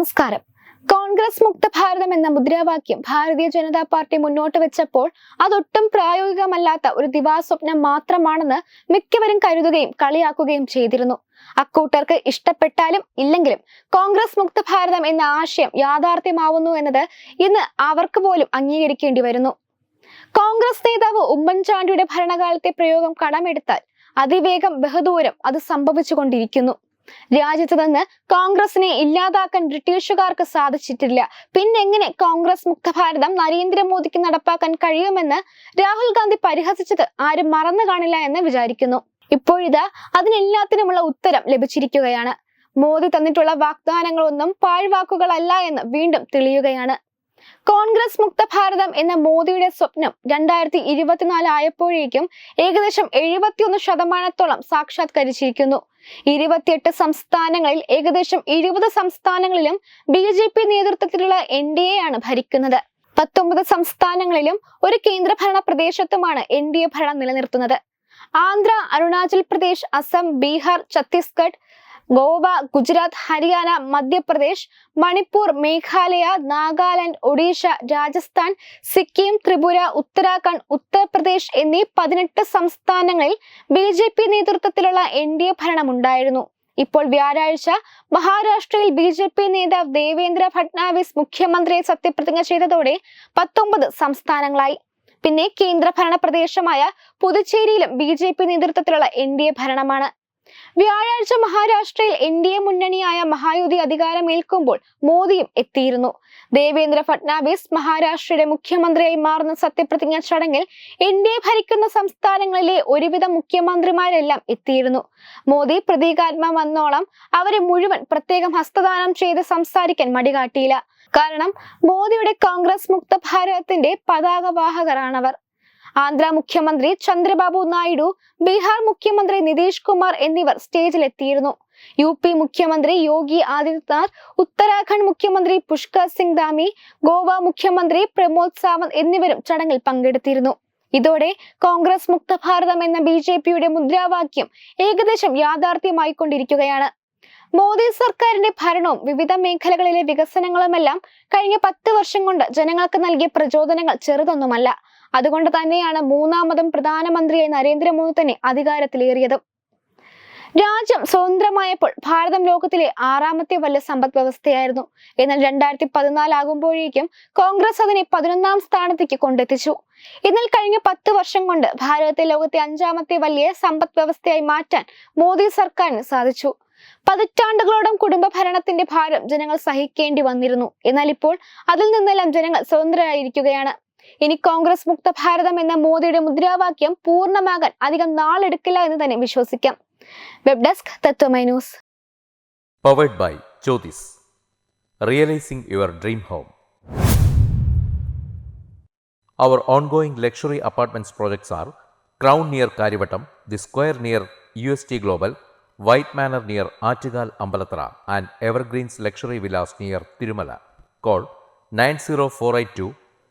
നമസ്കാരം. കോൺഗ്രസ് മുക്ത ഭാരതം എന്ന മുദ്രാവാക്യം ഭാരതീയ ജനതാ പാർട്ടി മുന്നോട്ട് വെച്ചപ്പോൾ അതൊട്ടും പ്രായോഗികമല്ലാത്ത ഒരു ദിവാസ്വപ്നം മാത്രമാണെന്ന് മിക്കവരും കരുതുകയും കളിയാക്കുകയും ചെയ്തിരുന്നു. അക്കൂട്ടർക്ക് ഇഷ്ടപ്പെട്ടാലും ഇല്ലെങ്കിലും കോൺഗ്രസ് മുക്ത ഭാരതം എന്ന ആശയം യാഥാർത്ഥ്യമാവുന്നു എന്നത് ഇന്ന് അവർക്ക് പോലും അംഗീകരിക്കേണ്ടി വരുന്നു. കോൺഗ്രസ് നേതാവ് ഉമ്മൻചാണ്ടിയുടെ ഭരണകാലത്തെ പ്രയോഗം കടമെടുത്താൽ അതിവേഗം ബഹുദൂരം അത് സംഭവിച്ചുകൊണ്ടിരിക്കുന്നു. രാജ്യത്ത് നിന്ന് കോൺഗ്രസിനെ ഇല്ലാതാക്കാൻ ബ്രിട്ടീഷുകാർക്ക് സാധിച്ചിട്ടില്ല. പിന്നെങ്ങനെ കോൺഗ്രസ് മുക്ത ഭാരതം നരേന്ദ്രമോദിക്ക് നടപ്പാക്കാൻ കഴിയുമെന്ന് രാഹുൽ ഗാന്ധി പരിഹസിച്ചത് ആരും മറന്നു കാണില്ല എന്ന് വിചാരിക്കുന്നു. ഇപ്പോഴിതാ അതിനെല്ലാത്തിനുമുള്ള ഉത്തരം ലഭിച്ചിരിക്കുകയാണ്. മോദി തന്നിട്ടുള്ള വാഗ്ദാനങ്ങളൊന്നും പാഴ്വാക്കുകളല്ല എന്ന് വീണ്ടും തെളിയുകയാണ്. കോൺഗ്രസ് മുക്ത ഭാരതം എന്ന മോദിയുടെ സ്വപ്നം രണ്ടായിരത്തി ഇരുപത്തിനാല് ആയപ്പോഴേക്കും ഏകദേശം എഴുപത്തിയൊന്ന് ശതമാനത്തോളം സാക്ഷാത്കരിച്ചിരിക്കുന്നു. ഇരുപത്തിയെട്ട് സംസ്ഥാനങ്ങളിൽ ഏകദേശം എഴുപത് സംസ്ഥാനങ്ങളിലും ബി ജെ പി നേതൃത്വത്തിലുള്ള എൻ ഡി എ ആണ് ഭരിക്കുന്നത്. പത്തൊമ്പത് സംസ്ഥാനങ്ങളിലും ഒരു കേന്ദ്രഭരണ പ്രദേശത്തുമാണ് എൻ ഡി എ ഭരണം നിലനിർത്തുന്നത്. ആന്ധ്ര അരുണാചൽ പ്രദേശ് അസം ബീഹാർ ഛത്തീസ്ഗഡ് ഗോവ ഗുജറാത്ത് ഹരിയാന മധ്യപ്രദേശ് മണിപ്പൂർ മേഘാലയ നാഗാലാൻഡ് ഒഡീഷ രാജസ്ഥാൻ സിക്കിം ത്രിപുര ഉത്തരാഖണ്ഡ് ഉത്തർപ്രദേശ് എന്നീ പതിനെട്ട് സംസ്ഥാനങ്ങളിൽ ബി ജെ പി നേതൃത്വത്തിലുള്ള എൻ ഡി എ ഭരണമുണ്ടായിരുന്നു. ഇപ്പോൾ വ്യാഴാഴ്ച മഹാരാഷ്ട്രയിൽ ബി ജെ പി നേതാവ് ദേവേന്ദ്ര ഫട്നാവിസ് മുഖ്യമന്ത്രിയെ സത്യപ്രതിജ്ഞ ചെയ്തതോടെ പത്തൊമ്പത് സംസ്ഥാനങ്ങളായി. പിന്നെ കേന്ദ്രഭരണ പ്രദേശമായ പുതുച്ചേരിയിലും ബി ജെ പി നേതൃത്വത്തിലുള്ള എൻ ഡി എ ഭരണമാണ്. വ്യാഴാഴ്ച മഹാരാഷ്ട്രയിൽ എൻ ഡി എ മുന്നണിയായ മഹായുതി അധികാരമേൽക്കുമ്പോൾ മോദിയും എത്തിയിരുന്നു. ദേവേന്ദ്ര ഫട്നാവിസ് മഹാരാഷ്ട്രയുടെ മുഖ്യമന്ത്രിയായി മാറുന്ന സത്യപ്രതിജ്ഞ ചടങ്ങിൽ എൻ ഡി എ ഭരിക്കുന്ന സംസ്ഥാനങ്ങളിലെ ഒരുവിധ മുഖ്യമന്ത്രിമാരെല്ലാം എത്തിയിരുന്നു. മോദി പ്രതീകാത്മ വന്നോളം അവരെ മുഴുവൻ പ്രത്യേകം ഹസ്തദാനം ചെയ്ത് സംസാരിക്കാൻ മടികാട്ടിയില്ല. കാരണം മോദിയുടെ കോൺഗ്രസ് മുക്ത ഭാരതത്തിന്റെ പതാകവാഹകരാണവർ. ആന്ധ്ര മുഖ്യമന്ത്രി ചന്ദ്രബാബു നായിഡു ബീഹാർ മുഖ്യമന്ത്രി നിതീഷ് കുമാർ എന്നിവർ സ്റ്റേജിലെത്തിയിരുന്നു. യു പി മുഖ്യമന്ത്രി യോഗി ആദിത്യനാഥ് ഉത്തരാഖണ്ഡ് മുഖ്യമന്ത്രി പുഷ്കർ സിംഗ് ധാമി ഗോവ മുഖ്യമന്ത്രി പ്രമോദ് സാവന്ത് എന്നിവരും ചടങ്ങിൽ പങ്കെടുത്തിരുന്നു. ഇതോടെ കോൺഗ്രസ് മുക്ത ഭാരതം എന്ന ബി ജെ പിയുടെ മുദ്രാവാക്യം ഏകദേശം യാഥാർത്ഥ്യമായിക്കൊണ്ടിരിക്കുകയാണ്. മോദി സർക്കാരിന്റെ ഭരണവും വിവിധ മേഖലകളിലെ വികസനങ്ങളുമെല്ലാം കഴിഞ്ഞ പത്ത് വർഷം കൊണ്ട് ജനങ്ങൾക്ക് നൽകിയ പ്രചോദനങ്ങൾ ചെറുതൊന്നുമല്ല. അതുകൊണ്ട് തന്നെയാണ് മൂന്നാമതും പ്രധാനമന്ത്രിയായി നരേന്ദ്രമോദി തന്നെ അധികാരത്തിലേറിയത്. രാജ്യം സ്വതന്ത്രമായപ്പോൾ ഭാരതം ലോകത്തിലെ ആറാമത്തെ വലിയ സമ്പദ് വ്യവസ്ഥയായിരുന്നു. എന്നാൽ രണ്ടായിരത്തി പതിനാലാകുമ്പോഴേക്കും കോൺഗ്രസ് അതിനെ പതിനൊന്നാം സ്ഥാനത്തേക്ക് കൊണ്ടെത്തിച്ചു. എന്നാൽ കഴിഞ്ഞ പത്ത് വർഷം കൊണ്ട് ഭാരതത്തെ ലോകത്തെ അഞ്ചാമത്തെ വലിയ സമ്പദ് വ്യവസ്ഥയായി മാറ്റാൻ മോദി സർക്കാരിന് സാധിച്ചു. പതിറ്റാണ്ടുകളോളം കുടുംബ ഭരണത്തിന്റെ ഭാരം ജനങ്ങൾ സഹിക്കേണ്ടി വന്നിരുന്നു. എന്നാൽ ഇപ്പോൾ അതിൽ നിന്നെല്ലാം ജനങ്ങൾ സ്വതന്ത്രരായിരിക്കുകയാണ്. ഇനി കോൺഗ്രസ് മുക്ത ഭാരതം എന്ന മോദിയുടെ മുദ്രാവാക്യം പൂർണമാകാൻ അധികം നാളെടുക്കില്ല എന്ന് തന്നെ വിശ്വസിക്കാം web desk Tatwamayi news powered by Jyothis realising your dream home Our ongoing luxury apartments projects are Crown near Karivattam, The Square near UST Global, White Manor near Achigal Ambalatra, and Evergreens Luxury Villas near